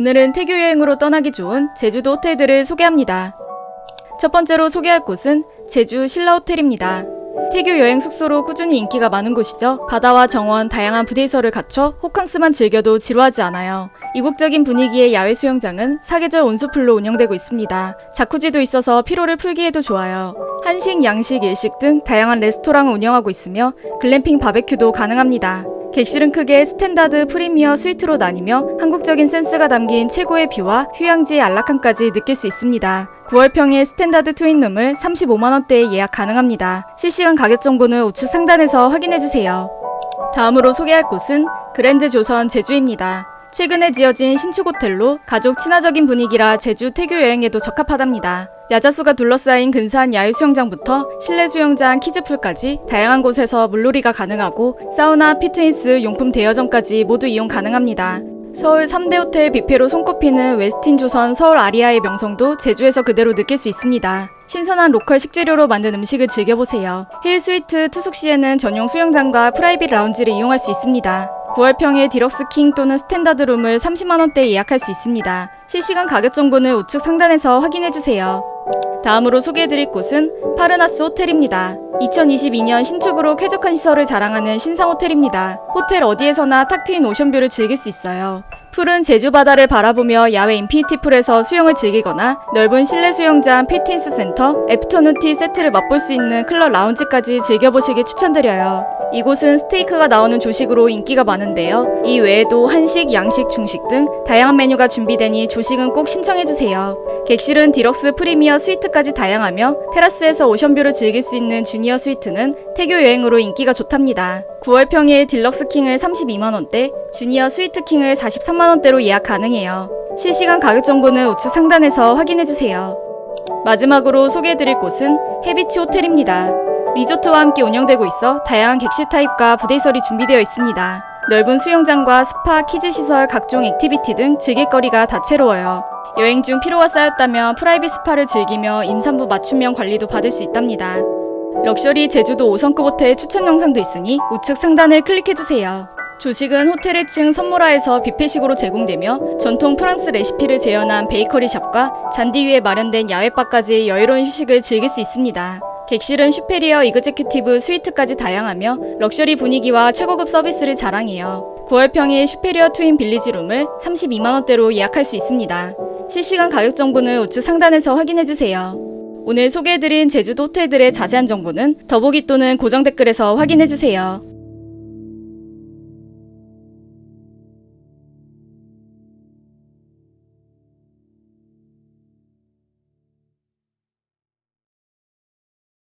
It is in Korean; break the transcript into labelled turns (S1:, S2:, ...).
S1: 오늘은 태교 여행으로 떠나기 좋은 제주도 호텔들을 소개합니다. 첫 번째로 소개할 곳은 제주 신라 호텔입니다. 태교 여행 숙소로 꾸준히 인기가 많은 곳이죠. 바다와 정원, 다양한 부대시설을 갖춰 호캉스만 즐겨도 지루하지 않아요. 이국적인 분위기의 야외 수영장은 사계절 온수풀로 운영되고 있습니다. 자쿠지도 있어서 피로를 풀기에도 좋아요. 한식, 양식, 일식 등 다양한 레스토랑을 운영하고 있으며 글램핑 바베큐도 가능합니다. 객실은 크게 스탠다드 프리미어 스위트로 나뉘며 한국적인 센스가 담긴 최고의 뷰와 휴양지의 안락함까지 느낄 수 있습니다. 9월평의 스탠다드 트윈룸을 35만원대에 예약 가능합니다. 실시간 가격 정보는 우측 상단에서 확인해주세요. 다음으로 소개할 곳은 그랜드 조선 제주입니다. 최근에 지어진 신축 호텔로 가족 친화적인 분위기라 제주 태교 여행에도 적합하답니다. 야자수가 둘러싸인 근사한 야외 수영장부터 실내 수영장 키즈풀까지 다양한 곳에서 물놀이가 가능하고 사우나, 피트니스, 용품 대여점까지 모두 이용 가능합니다. 서울 3대 호텔 뷔페로 손꼽히는 웨스틴 조선 서울 아리아의 명성도 제주에서 그대로 느낄 수 있습니다. 신선한 로컬 식재료로 만든 음식을 즐겨보세요. 힐 스위트 투숙 시에는 전용 수영장과 프라이빗 라운지를 이용할 수 있습니다. 9월평의 디럭스 킹 또는 스탠다드 룸을 30만원대에 예약할 수 있습니다. 실시간 가격 정보는 우측 상단에서 확인해주세요. 다음으로 소개해드릴 곳은 파르나스 호텔입니다. 2022년 신축으로 쾌적한 시설을 자랑하는 신상 호텔입니다. 호텔 어디에서나 탁 트인 오션뷰를 즐길 수 있어요. 풀은 제주 바다를 바라보며 야외 인피니티 풀에서 수영을 즐기거나 넓은 실내 수영장, 피트니스 센터, 애프터눈 티 세트를 맛볼 수 있는 클럽 라운지까지 즐겨보시길 추천드려요. 이곳은 스테이크가 나오는 조식으로 인기가 많은데요. 이 외에도 한식, 양식, 중식 등 다양한 메뉴가 준비되니 조식은 꼭 신청해주세요. 객실은 디럭스 프리미어 스위트까지 다양하며 테라스에서 오션뷰를 즐길 수 있는 주니어 스위트는 태교 여행으로 인기가 좋답니다. 9월 평일 딜럭스 킹을 32만원대, 주니어 스위트 킹을 43만원대 로 예약 가능해요. 실시간 가격 정보는 우측 상단에서 확인해주세요. 마지막으로 소개해드릴 곳은 해비치 호텔입니다. 리조트와 함께 운영되고 있어 다양한 객실 타입과 부대시설이 준비되어 있습니다. 넓은 수영장과 스파, 키즈 시설, 각종 액티비티 등 즐길 거리가 다채로워요. 여행 중 피로가 쌓였다면 프라이빗 스파를 즐기며 임산부 맞춤형 관리도 받을 수 있답니다. 럭셔리 제주도 5성급 호텔 추천 영상도 있으니 우측 상단을 클릭해주세요. 조식은 호텔 1층 선모라에서 뷔페식으로 제공되며 전통 프랑스 레시피를 재현한 베이커리 샵과 잔디 위에 마련된 야외바까지 여유로운 휴식을 즐길 수 있습니다. 객실은 슈페리어 이그제큐티브 스위트까지 다양하며 럭셔리 분위기와 최고급 서비스를 자랑해요. 9월 평일 슈페리어 트윈 빌리지 룸을 32만원대로 예약할 수 있습니다. 실시간 가격 정보는 우측 상단에서 확인해주세요. 오늘 소개해드린 제주도 호텔들의 자세한 정보는 더보기 또는 고정 댓글에서 확인해주세요.